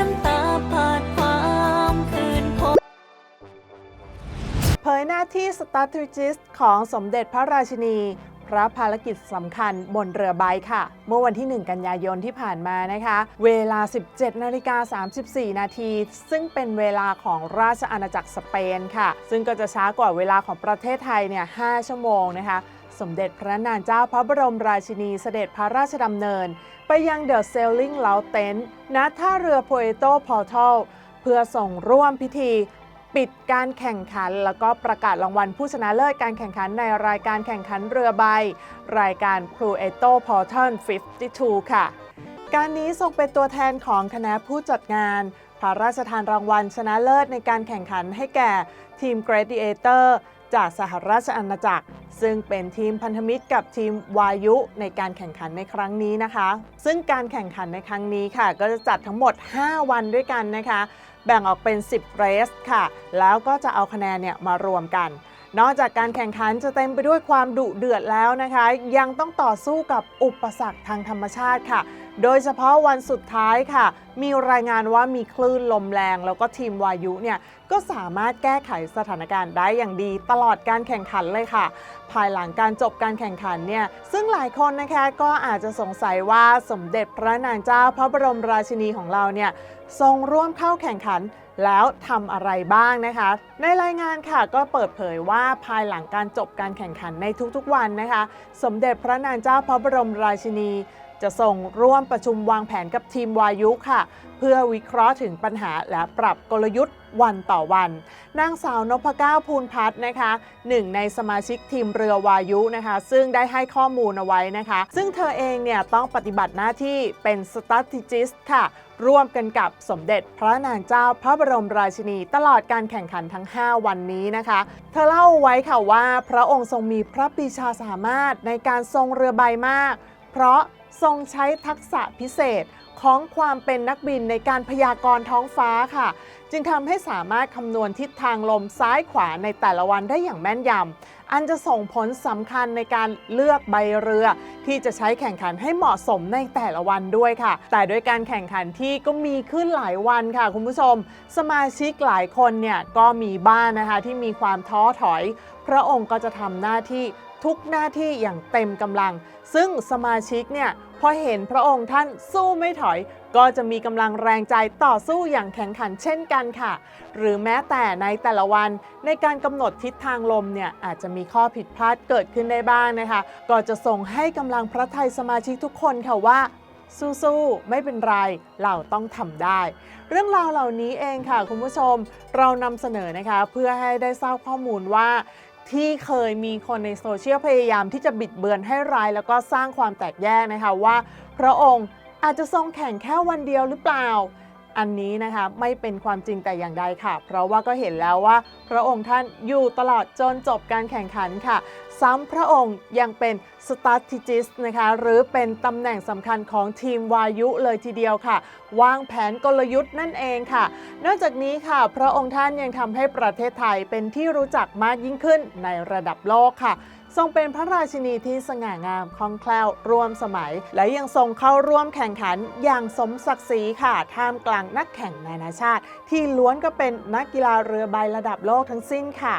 น้ำตาผาดความคืนพบเผยหน้าที่ strategist ของสมเด็จพระราชินี พระภารกิจสำคัญบนเรือใบค่ะ เมื่อวันที่ 1 กันยายนที่ผ่านมานะคะ เวลา 17นาฬิกา34 นาที ซึ่งเป็นเวลาของราชอาณาจักรสเปนค่ะ ซึ่งก็จะช้ากว่าเวลาของประเทศไทยเนี่ย5ชั่วโมงนะคะ สมเด็จพระนางเจ้าพระบรมราชินีเสด็จพระราชดำเนิน ไปยังเดอะเซลลิงเลาเต็นณท่าเรือโพเอโตพอร์ทัลเพื่อส่งร่วมพิธีปิดการแข่งขัน แล้วก็ประกาศรางวัลผู้ชนะเลิศการแข่งขันในรายการแข่งขันเรือใบ รายการ p r u e t o Portal 52 ค่ะ การนี้ทรงเป็นตัวแทนของคณะผู้จัดงาน พระราชทานรางวัลชนะเลิศในการแข่งขันให้แก่ทีม Gladiator จากสหราชอาณาจักร ซึ่งเป็นทีมพันธมิตรกับทีมวายุในการแข่งขันในครั้งนี้นะคะ ซึ่งการแข่งขันในครั้งนี้ค่ะ ก็จะจัดทั้งหมด 5 วันด้วยกันนะคะ แบ่งออกเป็น 10 เรสค่ะ แล้วก็จะเอาคะแนนเนี่ยมารวมกันนอกจากการแข่งขันจะเต็มไปด้วยความดุเดือดแล้วนะคะ ยังต้องต่อสู้กับอุปสรรคทางธรรมชาติค่ะ โดยเฉพาะวันสุดท้ายค่ะ มีรายงานว่ามีคลื่นลมแรง แล้วก็ทีมวายุเนี่ยก็สามารถแก้ไขสถานการณ์ได้อย่างดีตลอดการแข่งขันเลยค่ะ ภายหลังการจบการแข่งขันเนี่ยซึ่งหลายคนนะคะก็อาจจะสงสัยว่าสมเด็จพระนางเจ้าพระบรมราชินีของเราเนี่ยทรงร่วมเข้าแข่งขันแล้วทำอะไรบ้างนะคะ ในรายงานค่ะก็เปิดเผยว่าภายหลังการจบการแข่งขันในทุกๆวันนะคะ สมเด็จพระนางเจ้าพระบรมราชินีจะส่งร่วมประชุมวางแผนกับทีมวายุค่ะ เพื่อวิเคราะห์ถึงปัญหาและปรับกลยุทธ์วันต่อวัน นางสาวนพเก้าภูลพัฒน์นะคะหนึ่งในสมาชิกทีมเรือวายุนะคะ ซึ่งได้ให้ข้อมูลเอาไว้นะคะ ซึ่งเธอเองเนี่ยต้องปฏิบัติหน้าที่เป็น strategist ค่ะ ร่วมกันกับสมเด็จพระนางเจ้าพระบรมราชินี ตลอดการแข่งขันทั้ง 5 วันนี้นะคะ เธอเล่าไว้ค่ะว่าพระองค์ทรงมีพระปีชาสามารถในการทรงเรือใบมาก เพราะ ทรงใช้ทักษะพิเศษ ของความเป็นนักบินในการพยากรณ์ท้องฟ้าค่ะ จึงทำให้สามารถคำนวณทิศทางลมซ้ายขวาในแต่ละวันได้อย่างแม่นยำอันจะส่งผลสำคัญในการเลือกใบเรือ ที่จะใช้แข่งขันให้เหมาะสมในแต่ละวันด้วยค่ะ แต่ด้วยการแข่งขันที่ก็มีขึ้นหลายวันค่ะคุณผู้ชม สมาชิกหลายคนเนี่ยก็มีบ้างนะคะที่มีความท้อถอย พระองค์ก็จะทำหน้าที่ทุกหน้าที่อย่างเต็มกำลัง ซึ่งสมาชิกเนี่ย อเห็นพระองค์ท่านสู้ไม่ถอย ก็จะมีกำลังแรงใจต่อสู้อย่างแข็งขันเช่นกันค่ะ หรือแม้แต่ในแต่ละวันในการกำหนดทิศทางลมเนี่ยอาจจะมีข้อผิดพลาดเกิดขึ้นได้บ้างนะคะ ก็จะส่งให้กำลังพระไทยสมาชิกทุกคนค่ะว่าสู้ๆ ไม่เป็นไร เราต้องทำได้ เรื่องราวเหล่านี้เองค่ะคุณผู้ชม เรานำเสนอนะคะ เพื่อให้ได้ทราบข้อมูลว่า ที่เคยมีคนในโซเชียลพยายามที่จะบิดเบือนให้ร้าย แล้วก็สร้างความแตกแยกนะคะว่า พระองค์อาจจะทรงแข่งแค่วันเดียวหรือเปล่า อันนี้นะคะไม่เป็นความจริงแต่อย่างใดค่ะ เพราะว่าก็เห็นแล้วว่า พระองค์ท่านอยู่ตลอดจนจบการแข่งขันค่ะ ซ้ำพระองค์ยังเป็น strategist นะคะหรือเป็นตำแหน่งสำคัญของทีมวายุเลยทีเดียวค่ะ วางแผนกลยุทธ์นั่นเองค่ะ นอกจากนี้ค่ะ พระองค์ท่านยังทำให้ประเทศไทยเป็นที่รู้จักมากยิ่งขึ้นในระดับโลกค่ะทรงเป็นพระราชินีที่สง่างามคล่องแคล่วร่วมสมัย และยังทรงเข้าร่วมแข่งขันอย่างสมศักดิ์ศรีค่ะ ท่ามกลางนักแข่งนานาชาติ ที่ล้วนก็เป็นนักกีฬาเรือใบระดับโลกทั้งสิ้นค่ะ